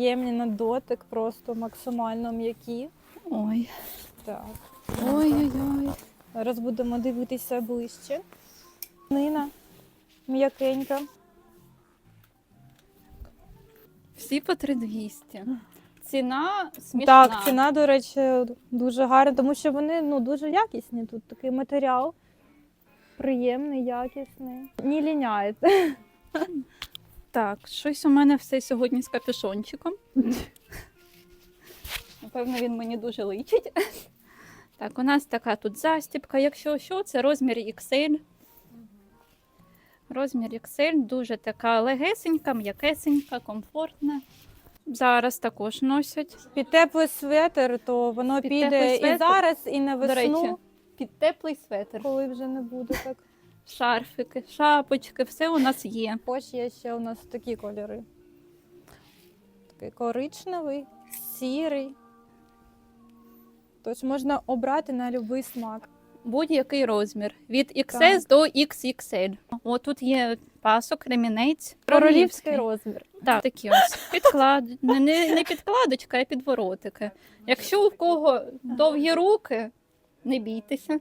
Ємні на дотик, просто максимально м'які. Ой. Так. Ой-ой-ой. Зараз будемо дивитися ближче. Нина м'якенька. Всі по 3200. Ціна смішна. Так, ціна, до речі, дуже гарна, тому що вони ну, дуже якісні. Тут такий матеріал. Приємний, якісний. Не ліняє. Так, щось у мене все сьогодні з капюшончиком. Напевно, він мені дуже личить. Так, у нас така тут застібка. Якщо що, це розмір XL. Розмір XL дуже така легесенька, м'якесенька, комфортна. Зараз також носять. Під теплий светр, то воно Під піде і светр? зараз, і на До речі, весну, під теплий светр. коли вже не буде так. Шарфики, шапочки, все у нас є. Ось є ще у нас такі кольори. Такий коричневий, сірий. Тож можна обрати на будь-який смак. Будь-який розмір. Від XS Так. до XXL. О, тут є пасок, ремінець. Королівський розмір. Так, такі ось підклад... не, не, не підкладочка, а підворотики. Якщо у кого довгі руки, не бійтеся.